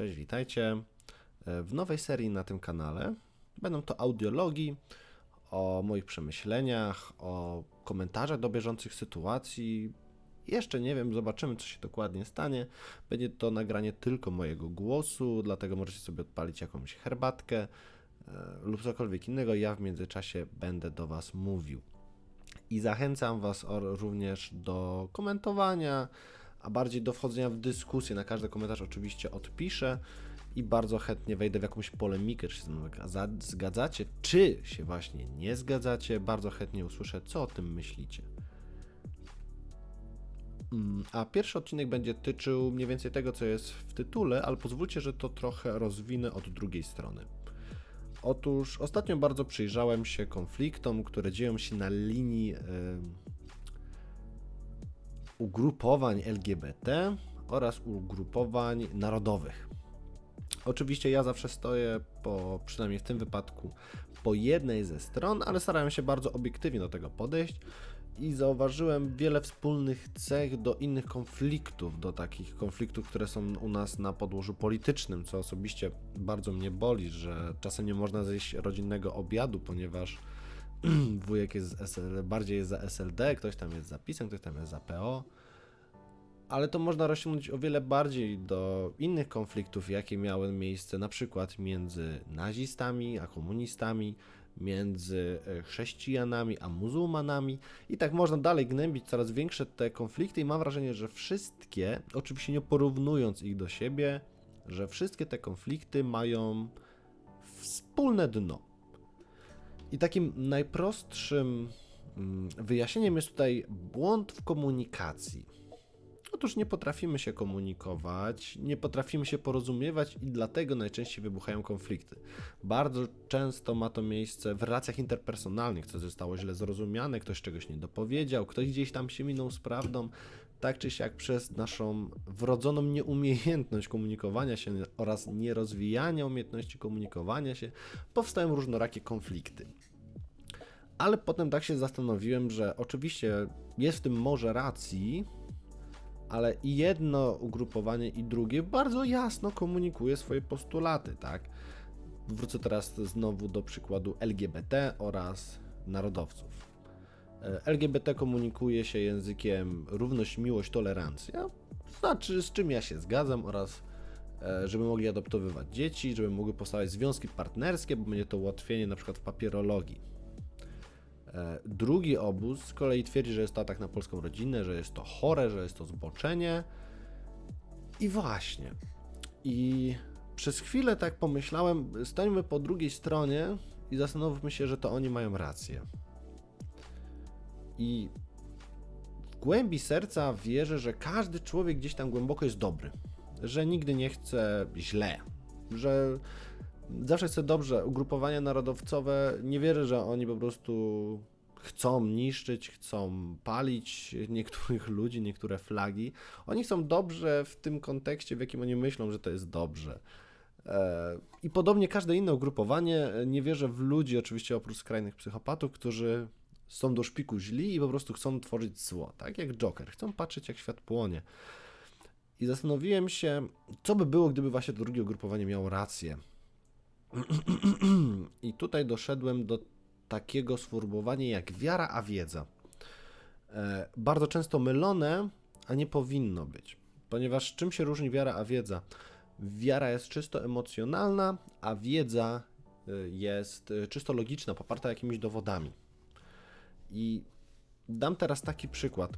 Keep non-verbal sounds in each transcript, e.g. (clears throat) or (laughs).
Cześć, witajcie. E, W nowej serii na tym kanale będą to audiologii o moich przemyśleniach, o komentarzach do bieżących sytuacji. Jeszcze nie wiem, zobaczymy, co się dokładnie stanie. Będzie to nagranie tylko mojego głosu, dlatego możecie sobie odpalić jakąś herbatkę e, lub cokolwiek innego. Ja w międzyczasie będę do Was mówił. I zachęcam Was również do komentowania, a bardziej do wchodzenia w dyskusję. Na każdy komentarz oczywiście odpiszę i bardzo chętnie wejdę w jakąś polemikę, czy się zgadzacie, czy się właśnie nie zgadzacie. Bardzo chętnie usłyszę, co o tym myślicie. Mm, A pierwszy odcinek będzie tyczył mniej więcej tego, co jest w tytule, ale pozwólcie, że to trochę rozwinę od drugiej strony. Otóż ostatnio bardzo przyjrzałem się konfliktom, które dzieją się na linii ugrupowań LGBT oraz ugrupowań narodowych. Oczywiście ja zawsze stoję po, przynajmniej w tym wypadku, po jednej ze stron, ale starałem się bardzo obiektywnie do tego podejść i zauważyłem wiele wspólnych cech do innych konfliktów, do takich konfliktów, które są u nas na podłożu politycznym, co osobiście bardzo mnie boli, że czasem nie można zjeść rodzinnego obiadu, ponieważ (clears throat) wujek jest z SL, bardziej jest za SLD, ktoś tam jest za PiSem, ktoś tam jest za PO. Ale to można rozciągnąć o wiele bardziej do innych konfliktów, jakie miały miejsce na przykład między nazistami a komunistami, między e, chrześcijanami a muzułmanami i tak można dalej gnębić coraz większe te konflikty i mam wrażenie, że wszystkie, oczywiście nie porównując ich do siebie, że wszystkie te konflikty mają wspólne dno. I takim najprostszym mm, wyjaśnieniem jest tutaj błąd w komunikacji. Otóż nie potrafimy się komunikować, nie potrafimy się porozumiewać i dlatego najczęściej wybuchają konflikty. Bardzo często ma to miejsce w relacjach interpersonalnych, co zostało źle zrozumiane, ktoś czegoś nie dopowiedział, ktoś gdzieś tam się minął z prawdą. Tak czy siak przez naszą wrodzoną nieumiejętność komunikowania się oraz nierozwijania umiejętności komunikowania się powstają różnorakie konflikty. Ale potem tak się zastanowiłem, że oczywiście jest w tym może racji, ale i jedno ugrupowanie i drugie bardzo jasno komunikuje swoje postulaty, tak? Wrócę teraz znowu do przykładu LGBT oraz narodowców. E, LGBT komunikuje się językiem równość, miłość, tolerancja, znaczy z czym ja się zgadzam oraz e, żeby mogli adoptowywać dzieci, żeby mogły powstawać związki partnerskie, bo będzie to ułatwienie na przykład w papierologii. E, Drugi obóz z kolei twierdzi, że jest to atak na polską rodzinę, że jest to chore, że jest to zboczenie. I właśnie. I przez chwilę tak pomyślałem, stoimy po drugiej stronie i zastanówmy się, że to oni mają rację. I w głębi serca wierzę, że każdy człowiek gdzieś tam głęboko jest dobry, że nigdy nie chce źle, że zawsze chce dobrze. Ugrupowania narodowcowe, nie wierzę, że oni po prostu chcą niszczyć, chcą palić niektórych ludzi, niektóre flagi. Oni chcą dobrze w tym kontekście, w jakim oni myślą, że to jest dobrze. E, I podobnie każde inne ugrupowanie nie wierzę w ludzi, oczywiście oprócz skrajnych psychopatów, którzy są do szpiku źli i po prostu chcą tworzyć zło, tak jak Joker. Chcą patrzeć, jak świat płonie. I zastanowiłem się, co by było, gdyby właśnie to drugie ugrupowanie miało rację. (clears throat) I tutaj doszedłem do takiego sformułowania jak wiara a wiedza. E, bardzo często mylone, a nie powinno być. Ponieważ czym się różni wiara a wiedza? Wiara jest czysto emocjonalna, a wiedza y, jest y, czysto logiczna, poparta jakimiś dowodami. I dam teraz taki przykład,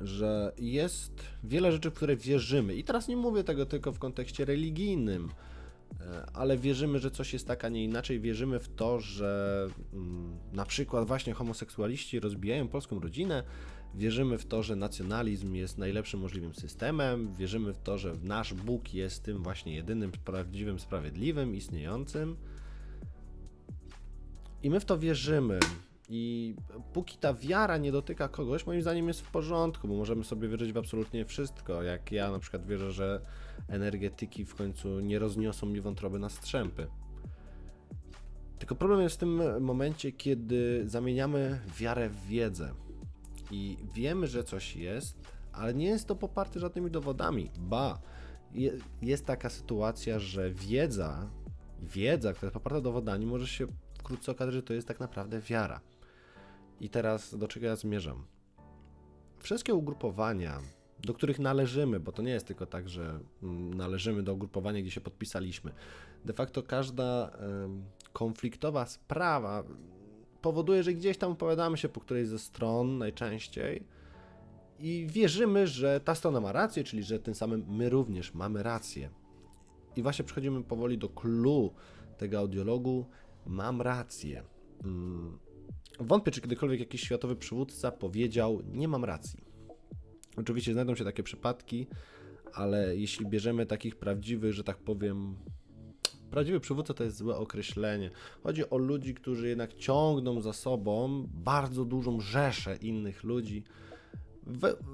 że jest wiele rzeczy, w które wierzymy. I teraz nie mówię tego tylko w kontekście religijnym, e, ale wierzymy, że coś jest tak, a nie inaczej. Wierzymy w to, że mm, na przykład właśnie homoseksualiści rozbijają polską rodzinę. Wierzymy w to, że nacjonalizm jest najlepszym możliwym systemem. Wierzymy w to, że nasz Bóg jest tym właśnie jedynym prawdziwym, sprawiedliwym, istniejącym. I my w to wierzymy. I póki ta wiara nie dotyka kogoś, moim zdaniem jest w porządku, bo możemy sobie wierzyć w absolutnie wszystko. Jak ja na przykład wierzę, że energetyki w końcu nie rozniosą mi wątroby na strzępy. Tylko problem jest w tym momencie, kiedy zamieniamy wiarę w wiedzę. I wiemy, że coś jest, ale nie jest to poparte żadnymi dowodami. Ba, je, jest taka sytuacja, że wiedza, wiedza, która jest poparta dowodami, może się wkrótce okazać, że to jest tak naprawdę wiara. I teraz do czego ja zmierzam? Wszystkie ugrupowania, do których należymy, bo to nie jest tylko tak, że mm, należymy do ugrupowania, gdzie się podpisaliśmy. De facto każda konfliktowa sprawa powoduje, że gdzieś tam opowiadamy się po którejś ze stron najczęściej i wierzymy, że ta strona ma rację, czyli że tym samym my również mamy rację. I właśnie przechodzimy powoli do clue tego audiologu. Mam rację. Wątpię, czy kiedykolwiek jakiś światowy przywódca powiedział: Nie mam racji. Oczywiście znajdą się takie przypadki, ale jeśli bierzemy takich prawdziwych, że tak powiem, prawdziwy przywódca to jest złe określenie. Chodzi o ludzi, którzy jednak ciągną za sobą bardzo dużą rzeszę innych ludzi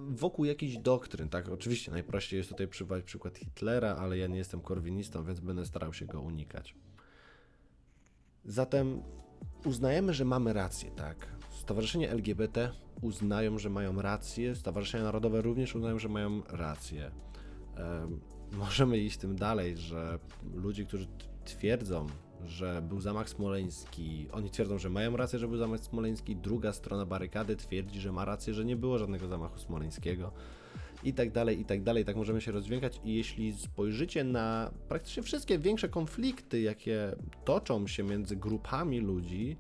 wokół jakichś doktryn, tak? Oczywiście najprościej jest tutaj przywołać przykład Hitlera, ale ja nie jestem korwinistą, więc będę starał się go unikać. Zatem uznajemy, że mamy rację, tak? Stowarzyszenie LGBT uznają, że mają rację, Stowarzyszenia Narodowe również uznają, że mają rację. (laughs) Możemy iść tym dalej, że ludzi, którzy twierdzą, że był zamach smoleński, oni twierdzą, że mają rację, że był zamach smoleński, druga strona barykady twierdzi, że ma rację, że nie było żadnego zamachu smoleńskiego i tak dalej, i tak dalej. Tak możemy się rozwijać i jeśli spojrzycie na praktycznie wszystkie większe konflikty, jakie toczą się między grupami ludzi,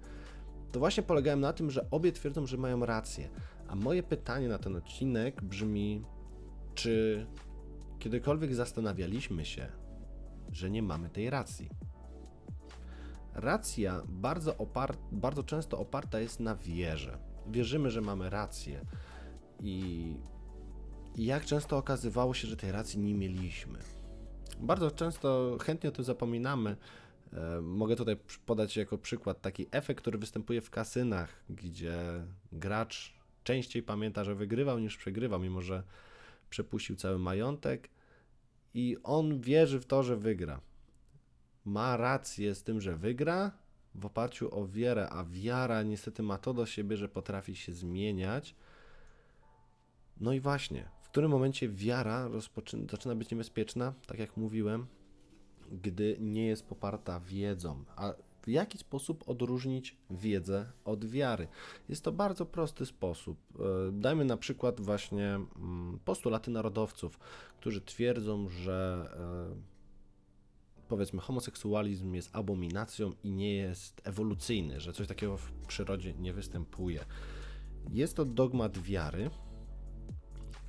to właśnie polegają na tym, że obie twierdzą, że mają rację. A moje pytanie na ten odcinek brzmi, czy kiedykolwiek zastanawialiśmy się, że nie mamy tej racji? Racja bardzo, bardzo często oparta jest na wierze. Wierzymy, że mamy rację. I, I jak często okazywało się, że tej racji nie mieliśmy. Bardzo często chętnie o tym zapominamy. E, mogę tutaj podać jako przykład taki efekt, który występuje w kasynach, gdzie gracz częściej pamięta, że wygrywał niż przegrywał, mimo że przepuścił cały majątek i on wierzy w to, że wygra ma rację z tym, że wygra w oparciu o wiarę, a wiara niestety ma to do siebie, że potrafi się zmieniać. No i właśnie, którym momencie wiara zaczyna być niebezpieczna, tak jak mówiłem, gdy nie jest poparta wiedzą. A w jaki sposób odróżnić wiedzę od wiary? Jest to bardzo prosty sposób. E, dajmy na przykład właśnie mm, postulaty narodowców, którzy twierdzą, że e, powiedzmy homoseksualizm jest abominacją i nie jest ewolucyjny, że coś takiego w przyrodzie nie występuje. Jest to dogmat wiary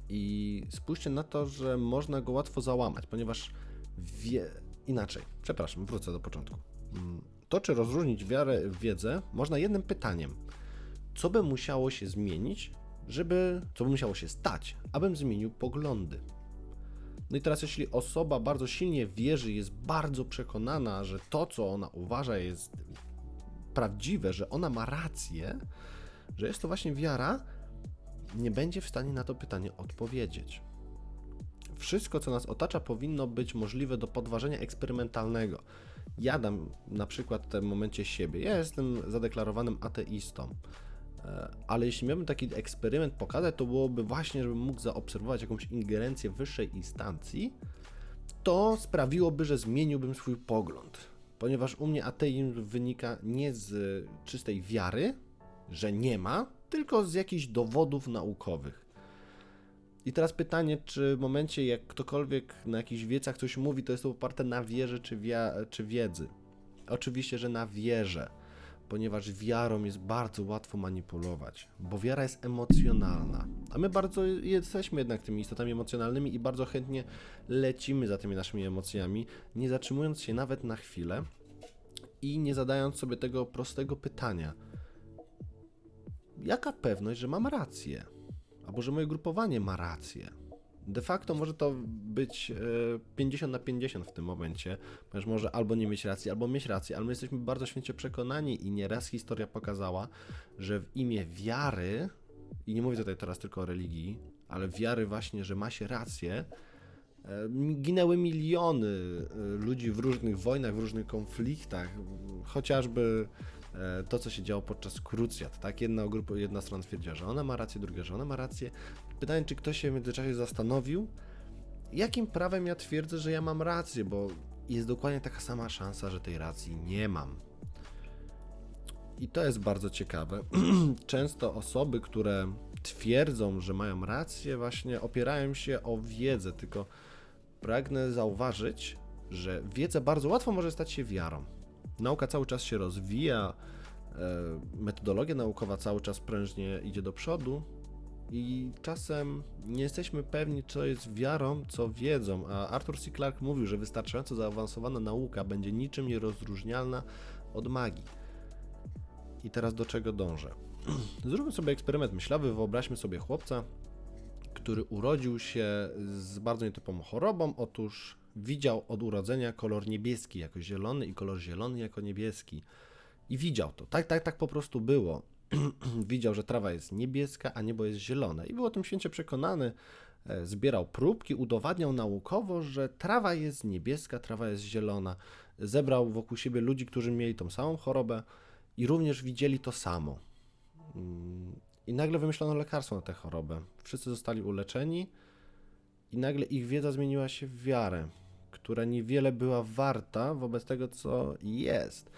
i spójrzcie na to, że można go łatwo załamać, ponieważ wie... inaczej, przepraszam, wrócę do początku. Mm, to, czy rozróżnić wiarę, wiedzę, można jednym pytaniem. Co by musiało się zmienić, żeby, co by musiało się stać, abym zmienił poglądy? No i teraz, jeśli osoba bardzo silnie wierzy, jest bardzo przekonana, że to, co ona uważa, jest prawdziwe, że ona ma rację, że jest to właśnie wiara, nie będzie w stanie na to pytanie odpowiedzieć. Wszystko, co nas otacza, powinno być możliwe do podważenia eksperymentalnego. Ja dam na przykład w tym momencie siebie. Ja jestem zadeklarowanym ateistą. E, ale jeśli miałbym taki eksperyment pokazać, to byłoby właśnie, żebym mógł zaobserwować jakąś ingerencję wyższej instancji, to sprawiłoby, że zmieniłbym swój pogląd. Ponieważ u mnie ateizm wynika nie z czystej wiary, że nie ma, tylko z jakichś dowodów naukowych. I teraz pytanie, czy w momencie, jak ktokolwiek na jakichś wiecach coś mówi, to jest to oparte na wierze czy, wia- czy wiedzy? Oczywiście, że na wierze ponieważ wiarą jest bardzo łatwo manipulować, bo wiara jest emocjonalna, a my bardzo jesteśmy jednak tymi istotami emocjonalnymi i bardzo chętnie lecimy za tymi naszymi emocjami, nie zatrzymując się nawet na chwilę i nie zadając sobie tego prostego pytania: jaka pewność, że mam rację? Albo że moje grupowanie ma rację? De facto może to być 50 e, na 50 w tym momencie, ponieważ może albo nie mieć racji, albo mieć rację, ale my jesteśmy bardzo święcie przekonani i nieraz historia pokazała, że w imię wiary, i nie mówię tutaj teraz tylko o religii, ale wiary właśnie, że ma się rację, e, ginęły miliony e, ludzi w różnych wojnach, w różnych konfliktach, chociażby to, co się działo podczas krucjat, tak? Jedna, grupa, jedna strona twierdziła, że ona ma rację, druga, że ona ma rację, Pytanie, czy ktoś się w międzyczasie zastanowił jakim prawem ja twierdzę, że ja mam rację, bo jest dokładnie taka sama szansa, że tej racji nie mam. I to jest bardzo ciekawe. (clears throat) Często osoby, które twierdzą, że mają rację, właśnie opierają się o wiedzę, tylko pragnę zauważyć, że wiedza bardzo łatwo może stać się wiarą. Nauka cały czas się rozwija, e, metodologia naukowa cały czas prężnie idzie do przodu i czasem nie jesteśmy pewni, co jest wiarą, co wiedzą. A Arthur C. Clarke mówił, że wystarczająco zaawansowana nauka będzie niczym nierozróżnialna od magii. I teraz do czego dążę? (clears throat) Zróbmy sobie eksperyment myślowy. Wyobraźmy sobie chłopca, który urodził się z bardzo nietypową chorobą. Otóż widział od urodzenia kolor niebieski jako zielony i kolor zielony jako niebieski. I widział to. Tak, tak, tak po prostu było. (clears throat) widział, że trawa jest niebieska, a niebo jest zielone. I był o tym święcie przekonany. E, Zbierał próbki, udowadniał naukowo, że trawa jest niebieska, trawa jest zielona. Zebrał wokół siebie ludzi, którzy mieli tą samą chorobę i również widzieli to samo. Mm, I nagle wymyślono lekarstwo na tę chorobę. Wszyscy zostali uleczeni i nagle ich wiedza zmieniła się w wiarę, która niewiele była warta wobec tego, co jest.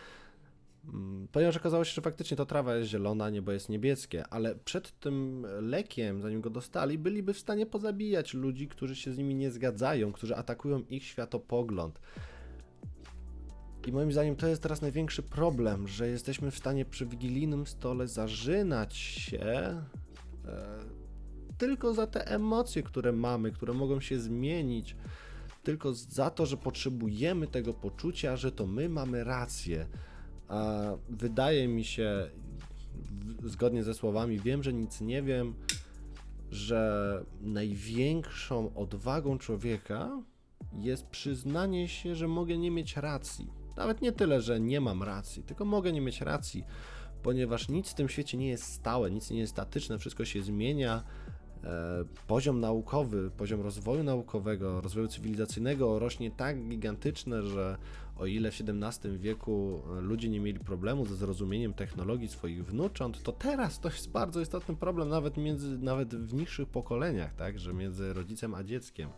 Mm, Ponieważ okazało się, że faktycznie to trawa jest zielona, niebo jest niebieskie, ale przed tym lekiem, zanim go dostali, byliby w stanie pozabijać ludzi, którzy się z nimi nie zgadzają, którzy atakują ich światopogląd. I moim zdaniem to jest teraz największy problem, że jesteśmy w stanie przy wigilijnym stole zażynać się e, tylko za te emocje, które mamy, które mogą się zmienić, tylko za to, że potrzebujemy tego poczucia, że to my mamy rację. A wydaje mi się, zgodnie ze słowami, wiem, że nic nie wiem, że największą odwagą człowieka jest przyznanie się, że mogę nie mieć racji. Nawet nie tyle, że nie mam racji, tylko mogę nie mieć racji, ponieważ nic w tym świecie nie jest stałe, nic nie jest statyczne, wszystko się zmienia. E, Poziom naukowy, poziom rozwoju naukowego, rozwoju cywilizacyjnego rośnie tak gigantyczne, że o ile w XVII wieku e, ludzie nie mieli problemu ze zrozumieniem technologii swoich wnucząt, to teraz to jest bardzo istotny problem nawet między, nawet w niższych pokoleniach, tak, że między rodzicem a dzieckiem.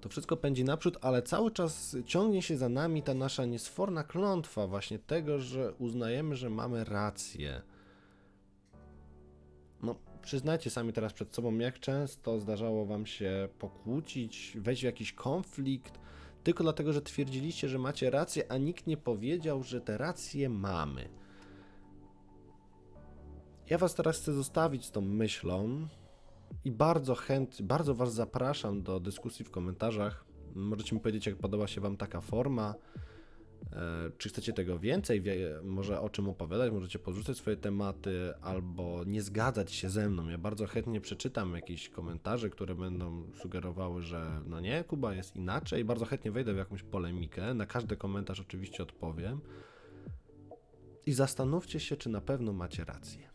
To wszystko pędzi naprzód, ale cały czas ciągnie się za nami ta nasza niesforna klątwa właśnie tego, że uznajemy, że mamy rację. No, przyznajcie sami teraz przed sobą, jak często zdarzało wam się pokłócić, wejść w jakiś konflikt, tylko dlatego, że twierdziliście, że macie rację, a nikt nie powiedział, że te racje mamy. Ja was teraz chcę zostawić z tą myślą i bardzo chętnie, bardzo was zapraszam do dyskusji w komentarzach. Możecie mi powiedzieć, jak podoba się wam taka forma. E, Czy chcecie tego więcej, może o czym opowiadać, możecie podrzucać swoje tematy albo nie zgadzać się ze mną. Ja bardzo chętnie przeczytam jakieś komentarze, które będą sugerowały, że no nie, Kuba jest inaczej. Bardzo chętnie wejdę w jakąś polemikę. Na każdy komentarz oczywiście odpowiem. I zastanówcie się, czy na pewno macie rację.